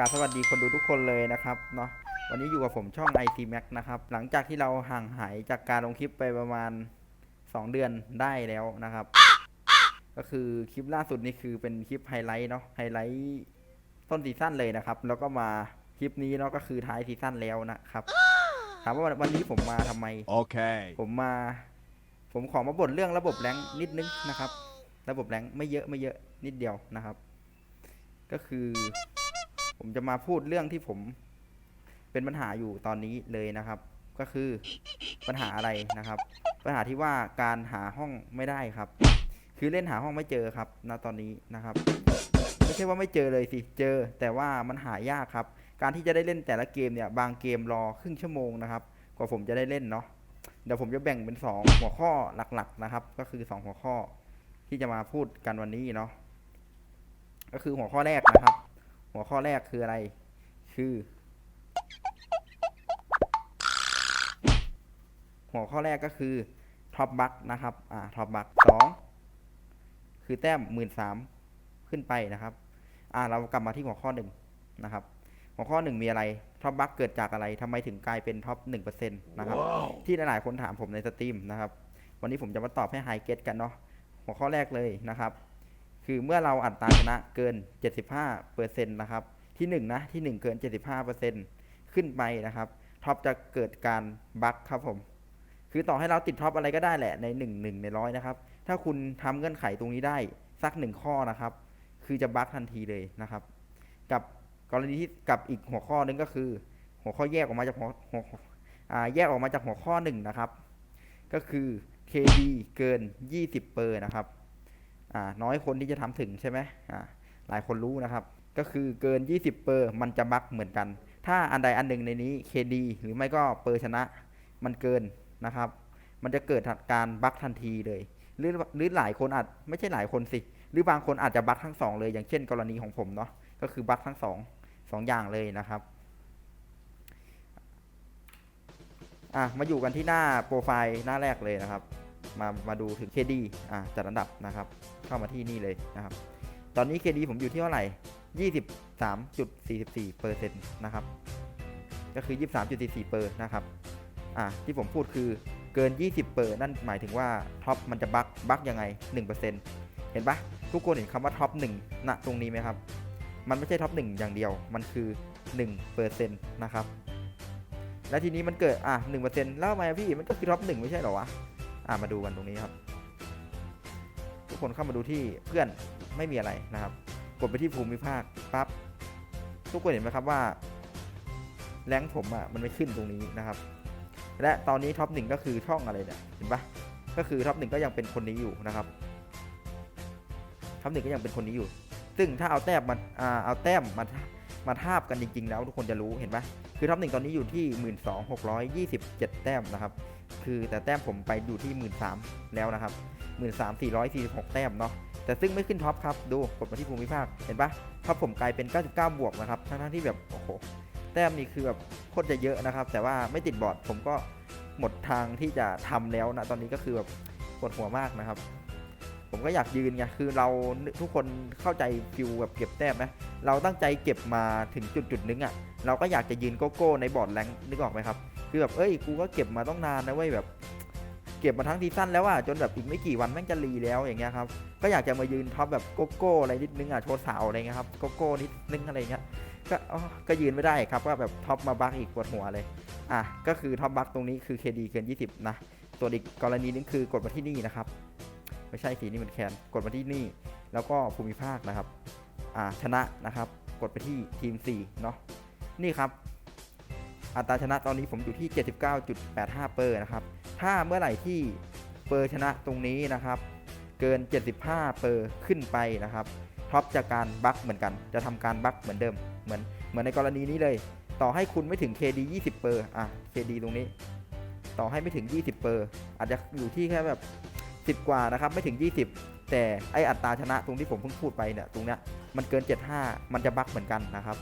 กราบสวัสดีคนดูทุกคนเลยนะครับเนาะวันนี้อยู่กับผมช่อง IC Max นะครับหลังจากที่เราห่างหายจากการลงคลิปไปประมาณ 2 เดือนได้แล้วนะครับ ก็คือคลิปล่าสุดนี่คือเป็นคลิปไฮไลท์เนาะไฮไลท์ต้นซีซั่นเลยนะครับ แล้วก็มาคลิปนี้เนาะก็คือท้ายซีซั่นแล้วนะครับถามว่าวันนี้ผมมาทำไม Okay. ผมมา ผมขอมาบ่นเรื่องระบบแรงค์นิดนึงนะครับ ระบบแรงค์ไม่เยอะไม่เยอะนิดเดียวนะครับ ก็คือ ผมจะมาพูดเรื่องที่ผมเป็นปัญหาอยู่ตอนนี้เลยนะครับ ก็คือปัญหาอะไรนะครับ ปัญหาที่ว่าการหาห้องไม่ได้ครับ คือเล่นหาห้องไม่เจอครับณตอนนี้นะครับไม่ใช่ว่าไม่เจอเลยสิเจอ แต่ว่ามันหายากครับ การที่จะได้เล่นแต่ละเกมเนี่ย บางเกมรอครึ่งชั่วโมงนะครับ กว่าผมจะได้เล่นเนาะเดี๋ยวผมจะแบ่งเป็นสองหัวข้อหลักๆนะครับ ก็คือสองหัวข้อที่จะมาพูดกันวันนี้เนาะก็คือหัวข้อแรกนะครับ หัวข้อแรกคืออะไร คือ หัวข้อแรกก็คือท็อปบัคนะครับ อ่าท็อปบัคสองคือแต้มหมื่นสามขึ้นไปนะครับ อ่า เรากลับมาที่หัวข้อหนึ่งนะครับ หัวข้อหนึ่งมีอะไรท็อปบัคเกิดจากอะไรทำไมถึงกลายเป็นท็อปหนึ่งเปอร์เซ็นต์นะครับที่หลายๆคนถามผมในสตรีมนะครับ วันนี้ผมจะมาตอบให้ไฮเกตกันเนาะหัวข้อแรกเลยนะครับ คือเมื่อเราอัตราชนะเกิน 75เปอร์เซ็นต์นะครับ ที่ 1 นะ ที่ 1 เกิน 75เปอร์เซ็นต์ขึ้นไปนะครับ ท็อปจะเกิดการบั๊กครับผม คือต่อให้เราติดท็อปอะไรก็ได้แหละใน 1 1 ในร้อยนะครับ ถ้าคุณทำเงื่อนไขตรงนี้ได้สักหนึ่งข้อนะครับ คือจะบั๊กทันทีเลยนะครับ กับกรณีที่กับอีกหัวข้อหนึงก็คือ หัวข้อแยกออกมาจากหัวหัวอ่าแยกออกมาจากหัวข้อหนึ่งนะครับ ก็คือ KD เกิน 20 เปอร์นะครับ น้อยคนที่จะทำถึงใช่ไหมหลายคนรู้นะครับ ก็คือเกิน 20 เปอร์มันจะบั๊กเหมือนกัน ถ้าอันใดอันหนึ่งในนี้ KD หรือไม่ก็เปอร์ชนะมันเกินนะครับ มันจะเกิดการบั๊กทันทีเลย หรือหรือหลายคนอาจไม่ใช่หลายคนสิ หรือบางคนอาจจะบั๊กทั้งสองเลย อย่างเช่นกรณีของผมเนาะ ก็คือบั๊กทั้งสองสองอย่างเลยนะครับอะมาอยู่กันที่หน้าโปรไฟล์หน้าแรกเลยนะครับ มามาดูถึง KD อะจัดอันดับนะครับ เข้ามาที่นี่เลยนะครับ ตอนนี้ KD ผมอยู่ที่เท่าไหร่ 23.44เปอร์เซ็นต์นะครับ ก็คือ 23.44เปอร์นะครับ อะที่ผมพูดคือเกิน 20 เปอร์นั่นหมายถึงว่าท็อปมันจะบักบักยังไง 1%เห็นปะทุกคนเห็นคำว่าท็อป1ณตรงนี้ไหมครับ มันไม่ใช่ท็อป1อย่างเดียว มันคือ1%นะครับและทีนี้มันเกิดอะ1%แล้วทำไมพี่มันก็คือท็อป1ไม่ใช่หรอวะ อะมาดูกันตรงนี้ครับ ทุกคนเข้ามาดูที่เพื่อนไม่มีอะไรนะครับ กดไปที่ภูมิภาคปั๊บทุกคนเห็นไหมครับว่าแรงผมอะมันไม่ขึ้นตรงนี้นะครับ และตอนนี้ท็อปหนึ่งก็คือช่องอะไรเนี่ยเห็นปะก็คือท็อปหนึ่งก็ยังเป็นคนนี้อยู่นะครับท็อปหนึ่งก็ยังเป็นคนนี้อยู่ ซึ่งถ้าเอาแต้มมาอ่าเอาแต้มมา มาทาบกันจริง ๆ แล้วทุกคนจะรู้เห็นปะคือท็อปหนึ่งตอนนี้อยู่ที่หมื่นสองหกร้อยยี่สิบเจ็ดแต้มนะครับ คือแต่แต้มผมไปอยู่ที่หมื่นสามแล้วนะครับหมื่นสามสี่ร้อยสี่สิบหกแต้มเนาะแต่ซึ่งไม่ขึ้นท็อปครับดูกดมาที่ภูมิภาคเห็นปะท็อปผมกลายเป็น 99 บวกนะครับทั้งๆที่แบบโอ้โหแต้มนี่คือแบบโคตรจะเยอะนะครับ แต่ว่าไม่ติดบอร์ดผมก็หมดทางที่จะทำแล้วนะตอนนี้ก็คือแบบปวดหัวมากนะครับ ผมก็อยากยืนไงคือเราทุกคนเข้าใจฟิวแบบเก็บแต้มไหมเราตั้งใจเก็บมาถึงจุดจุดนึงอะ่ะเราก็อยากจะยืนโกโก้ในบอร์ดแรงนึกออกไหมครับคือแบบเอ้ยกูก็เก็บมาต้องนานนะเว้ยแบบ เก็บมาทั้งซีซั่นแล้วอะจนแบบอีกไม่กี่วันแม่งจะรีแล้วอย่างเงี้ยครับก็อยากจะมายืนท็อปแบบโกโก้อะไรนิดนึงอะโชว์สาวอะไรเงี้ยครับโกโก้นิดนึงอะไรเงี้ยก็อ๋อก็ยืนไม่ได้ครับก็แบบท็อปมาบักอีกปวดหัวเลยอะก็คือท็อปบักตรงนี้คือ KD เกิน 20 นะตัวอีกกรณีนึงคือกดมาที่นี่นะครับ ไม่ใช่สีนี่มันแคนกดมาที่นี่ แล้วก็ภูมิภาคนะครับอ่าชนะนะครับ กดไปที่ทีม4เนาะนี่ครับ อัตราชนะตอนนี้ผมอยู่ที่ 79.85 เปอร์นะครับ ถ้าเมื่อไหร่ที่เปอร์ชนะตรงนี้นะครับ เกิน 75 เปอร์ขึ้นไปนะครับท็อปจะกการบั๊กเหมือนกัน จะทำการบั๊กเหมือนเดิม เหมือนเหมือนในกรณีนี้เลย ต่อให้คุณไม่ถึง KD 20 เปอร์อะ KD ตรงนี้ ต่อให้ไม่ถึง 20 เปอร์อาจจะอยู่ที่แค่แบบ 10 กว่านะครับไม่ถึง 20 แต่ไออัตราชนะตรงที่ผมเพิ่งพูดไปเนี่ยตรงเนี้ยมันเกิน 75 มันจะบั๊กเหมือนกันนะครับ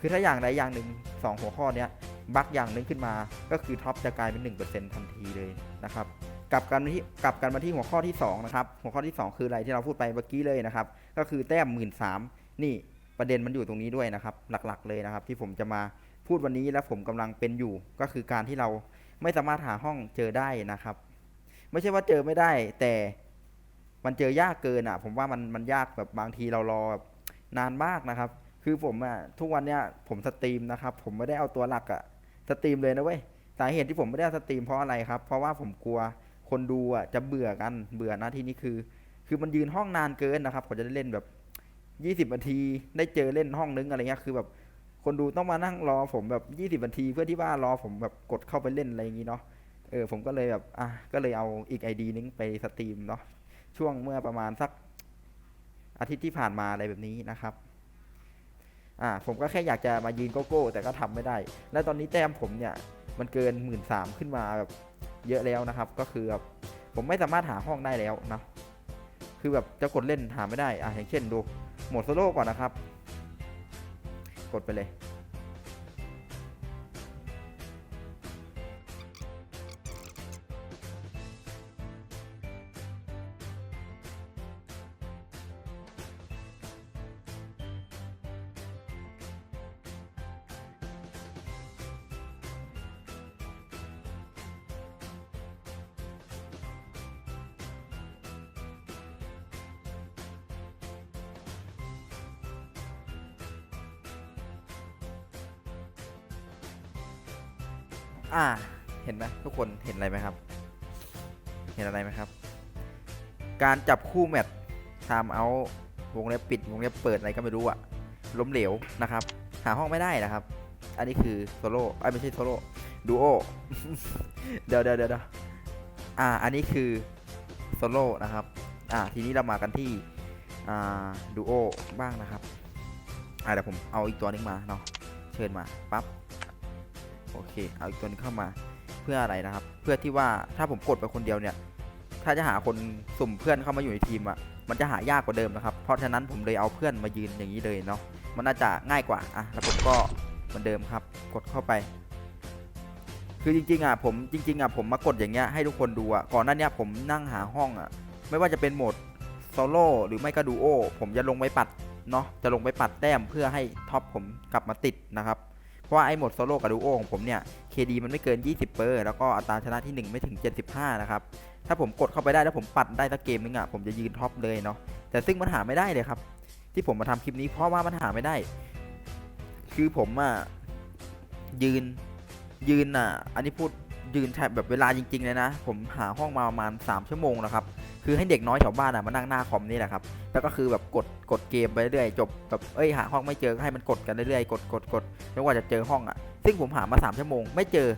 คือถ้าอย่างใดอย่างหนึ่งสองหัวข้อเนี้ยบั๊กอย่างหนึ่งขึ้นมาก็คือท็อปจะกลายเป็น 1%ทันทีเลยนะครับกลับกันมาที่กลับกันมาที่หัวข้อที่2นะครับหัวข้อที่ 2 คืออะไรที่เราพูดไปเมื่อกี้เลยนะครับก็คือแต้ม1 3ื่นนี่ประเด็นมันอยู่ตรงนี้ด้วยนะครับ หลักๆเลยนะครับ ที่ผมจะมาพูดวันนี้และผมกำลังเป็นอยู่ ก็คือการที่เราไม่สามารถหาห้องเจอได้นะครับ ไม่ใช่ว่าเจอไม่ได้ แต่มันเจอยากเกินอะ ผมว่ามันมันยากแบบบางทีเรารอแบบนานมากนะครับ คือผมอะทุกวันเนี้ยผมสตรีมนะครับ ผมไม่ได้เอาตัวหลักอะสตรีมเลยนะเว้ยสาเหตุที่ผมไม่ได้สตรีมเพราะอะไรครับ เพราะว่าผมกลัวคนดูอะจะเบื่อกันเบื่อน้าที่นี้คือ คือมันยืนห้องนานเกินนะครับผมจะได้เล่นแบบยี่สิบ20นาทีได้เจอเล่นห้องนึงอะไรเงี้ยคือแบบคนดูต้องมานั่งรอผมแบบยี่สิบ20นาทีเพื่อที่ว่ารอผมแบบกดเข้าไปเล่นอะไรอย่างงี้เนาะ เออผมก็เลยแบบอะก็เลยเอาอีกไอดีนึงไปสตรีมเนาะช่วงเมื่อประมาณสักอาทิตย์ที่ผ่านมาอะไรแบบนี้นะครับอ่าผมก็แค่อยากจะมายืนโกโก้ แต่ก็ทำไม่ได้ และตอนนี้แต้มผมเนี่ยมันเกินหมื่นสามขึ้นมาแบบเยอะแล้วนะครับ ก็คือแบบผมไม่สามารถหาห้องได้แล้วนะคือแบบจะกดเล่นหาไม่ได้อะอย่างเช่นดูโหมดโซโล่ก่อนนะครับ กดไปเลย อ่า เห็นไหมทุกคนเห็นอะไรไหมครับ เห็นอะไรไหมครับ การจับคู่แมตช์ไทม์เอาวงเล็บปิดวงเล็บเปิดอะไรก็ไม่รู้อะล้มเหลวนะครับ หาห้องไม่ได้นะครับ อันนี้คือโซโล่ไอ้ไม่ใช่โซโล่ดูโอเดี๋ยวเดี๋ยวเดี๋ยวเดี๋ยวอ่า อันนี้คือโซโล่นะครับ อ่า ทีนี้เรามากันที่อ่าดูโอบ้างนะครับ อ่าเดี๋ยวผมเอาอีกตัวนึงมาเนาะเชิญมาปั๊บ โอเค เอาอีกตัวนึงเข้ามาเพื่ออะไรนะครับ เพื่อที่ว่าถ้าผมกดไปคนเดียวเนี่ย ถ้าจะหาคนสุ่มเพื่อนเข้ามาอยู่ในทีมอะ่ะ มันจะหายากกว่าเดิมนะครับ เพราะฉะนั้นผมเลยเอาเพื่อนมายืนอย่างนี้เลยเนาะ มันน่าจะง่ายกว่า อะ แล้วผมก็เหมือนเดิมครับ กดเข้าไป คือจริงๆอะผมจริง ๆอะผมมากดอย่างเงี้ยให้ทุกคนดูอะ ก่อนหน้าเนี้ยผมนั่งหาห้องอะ ไม่ว่าจะเป็นโหมดโซโล่หรือไม่ก็ดูโอผมจะลงไปปัดเนาะ จะลงไปปัดแต้มเพื่อให้ท็อปผมกลับมาติดนะครับ ว่าไอ้หมดโซโล่กับดูโอของผมเนี่ย KD มันไม่เกิน 20 เปอร์ แล้วก็อัตราชนะที่ 1 ไม่ถึง 75 นะครับ ถ้าผมกดเข้าไปได้แล้วผมปัดได้สักเกมนึงอะผมจะยืนท็อปเลยเนาะ แต่ซึ่งมันหาไม่ได้เลยครับ ที่ผมมาทำคลิปนี้เพราะว่ามันหาไม่ได้ คือผมอะยืนยืนอะ อันนี้พูด ยืนใช้แบบเวลาจริง ๆ เลยนะ ผมหาห้องมาประมาณ 3 ชั่วโมงนะครับ คือให้เด็กน้อยแถวบ้านอะมานั่งหน้าคอมนี่แหละครับ แล้วก็คือแบบกดกดเกมไปเรื่อยๆจบแบบเอ้ยหาห้องไม่เจอก็ให้มันกดกันเรื่อยๆกดกดกดจนกว่าจะเจอห้องอะ ซึ่งผมหามา 3 ชั่วโมง ไม่เจอ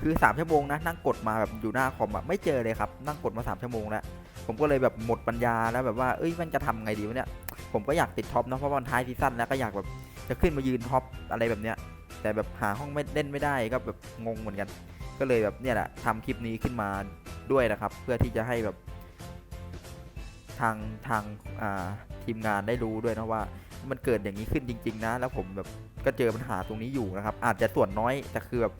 คือ 3 ชั่วโมงนะนั่งกดมาแบบอยู่หน้าคอมอะไม่เจอเลยครับนั่งกดมา 3 ชั่วโมงแล้วผมก็เลยแบบหมดปัญญาแล้วแบบว่าเอ้ยมันจะทำไงดีวะเนี่ยผมก็อยากติดท็อปนะเพราะวันท้ายซีซั่นแล้วก็อยากแบบจะขึ้นมายืนท็อปอะไรแบบเนี้ยแต่แบบหาห้องไม่เล่นไม่ได้ก็แบบงงเหมือนกัน ก็เลยแบบเนี่ยแหละทำคลิปนี้ขึ้นมาด้วยนะครับ เพื่อที่จะให้แบบทางทางาทีมงานได้รู้ด้วยนะว่า มันเกิดอย่างนี้ขึ้นจริง ๆ นะ แล้วผมแบบก็เจอปัญหาตรงนี้อยู่นะครับ อาจจะส่วนน้อยแต่คือแบบ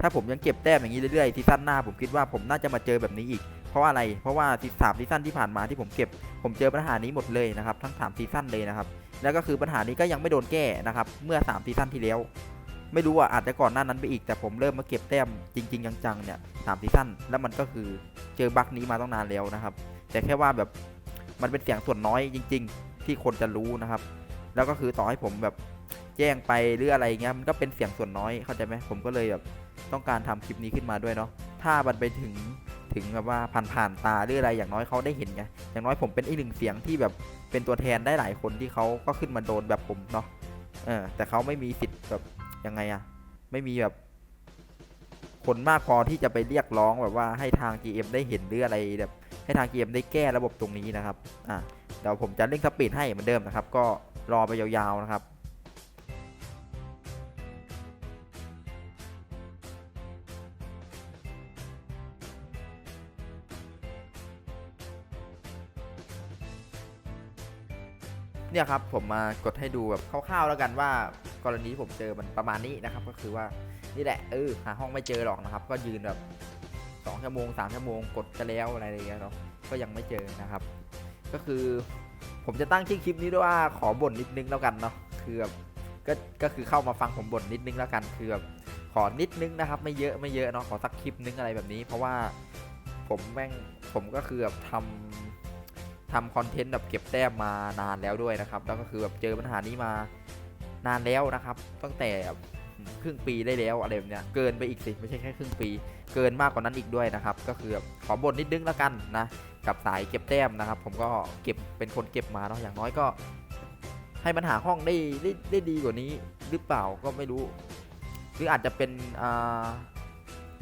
ถ้าผมยังเก็บแต้มอย่างนี้เรื่อยๆซีซั่นหน้าผมคิดว่าผมน่าจะมาเจอแบบนี้อีก เพราะอะไร เพราะว่าที่สามซีซั่นที่ผ่านมาที่ผมเก็บ ผมเจอปัญหานี้หมดเลยนะครับ ทั้ง3ซีซั่นเลยนะครับ แล้วก็คือปัญหานี้ก็ยังไม่โดนแก้นะครับ เมื่อ3ซีซั่นที่แล้ว ไม่รู้อะอาจจะก่อนหน้านั้นไปอีกแต่ผมเริ่มมาเก็บแต้มจริง ๆ จังๆเนี่ยสามซีซั่นแล้วมันก็คือเจอบั๊กนี้มาต้องนานแล้วนะครับ แต่แค่ว่าแบบมันเป็นเสียงส่วนน้อยจริง ๆ ที่คนจะรู้นะครับ แล้วก็คือต่อให้ผมแบบแจ้งไปหรืออะไรเงี้ยมันก็เป็นเสียงส่วนน้อยเข้าใจไหมผมก็เลยแบบต้องการทำคลิปนี้ขึ้นมาด้วยเนาะถ้ามันไปถึงถึงแบบว่าผ่านผ่านตาหรืออะไรอย่างน้อยเขาได้เห็นไงอย่างน้อยผมเป็นอีกหนึ่งเสียงที่แบบเป็นตัวแทนได้หลายคนที่เขาก็ขึ้นมาโดนแบบผมเนาะเออแต่เขาไม่มีสิทธิ์แบบ ยังไงอะไม่มีแบบ คนมากพอที่จะไปเรียกร้องแบบว่าให้ทาง GM ได้เห็นหรืออะไรแบบให้ทาง GM ได้แก้ระบบตรงนี้นะครับอะเดี๋ยวผมจะเร่งสปีดให้เหมือนเดิมนะครับ ก็รอไปยาวๆนะครับเนี่ยครับผมมากดให้ดูแบบคร่าวๆแล้วกันว่า กรณีที่ผมเจอมันประมาณนี้นะครับ ก็คือว่านี่แหละเออหาห้องไม่เจอหรอกนะครับ ก็ยืนแบบสองชั่วโมงสามชั่วโมงกดกันแล้วอะไรอย่างเงี้ยเนาะก็ยังไม่เจอนะครับ ก็คือผมจะตั้งชื่อคลิปนี้ด้วยว่าขอบ่นนิดนึงแล้วกันเนาะคือแบบก็ก็คือเข้ามาฟังผมบ่นนิดนึงแล้วกันคือแบบขอนิดนึงนะครับ ไม่เยอะไม่เยอะเนาะขอสักคลิปนึงอะไรแบบนี้ เพราะว่าผมแม่งผมก็คือแบบทำทำคอนเทนต์แบบเก็บแต้มมานานแล้วด้วยนะครับ แล้วก็คือแบบเจอปัญหานี้มา นานแล้วนะครับ ตั้งแต่ครึ่งปีได้แล้วอะไรแบบเนี้ยเกินไปอีกสิไม่ใช่แค่ครึ่งปี เกินมากกว่านั้นอีกด้วยนะครับ ก็คือขอบ่นนิดนึงแล้วกันนะกับสายเก็บแต้มนะครับ ผมก็เก็บเป็นคนเก็บมาเนาะอย่างน้อยก็ ให้มันหาห้องได้ได้ได้ดีกว่านี้หรือเปล่าก็ไม่รู้หรืออาจจะเป็นอ่า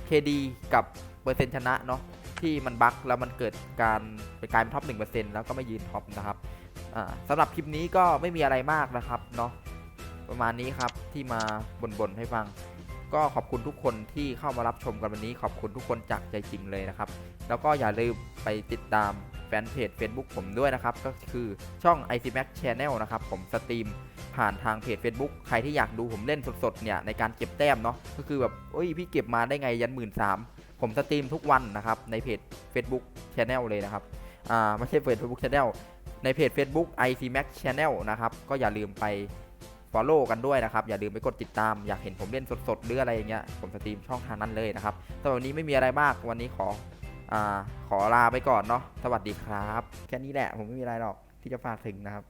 เคดีกับเปอร์เซ็นต์ชนะเนาะที่มันบั๊กแล้วมันเกิดการเป็นการเป็นท็อป1%แล้วก็ไม่ยืนท็อปนะครับอ่าสำหรับคลิปนี้ก็ไม่มีอะไรมากนะครับเนาะ ประมาณนี้ครับที่มาบ่นๆให้ฟัง ก็ขอบคุณทุกคนที่เข้ามารับชมกันวันนี้ ขอบคุณทุกคนจากใจจริงเลยนะครับ แล้วก็อย่าลืมไปติดตามแฟนเพจ Facebook ผมด้วยนะครับ ก็คือช่อง ICMac Channel นะครับผมสตรีมผ่านทางเพจ Facebook ใครที่อยากดูผมเล่นสดๆเนี่ยในการเก็บแต้มเนาะก็คือแบบโอ้ยพี่เก็บมาได้ไงยันหมื่นสามผมสตรีมทุกวันนะครับในเพจ Facebook Channel เลยนะครับอ่าไม่ใช่เพจ Facebook Channel ในเพจ Facebook ICMac Channel นะครับก็อย่าลืมไป follow กันด้วยนะครับ อย่าลืมไปกดติดตามอยากเห็นผมเล่นสดๆหรืออะไรอย่างเงี้ยผมสตรีมช่องทางนั้นเลยนะครับสำหรับวันนี้ไม่มีอะไรมากวันนี้ขออ่าขอลาไปก่อนเนาะสวัสดีครับ แค่นี้แหละผมไม่มีอะไรหรอกที่จะฝากถึงนะครับ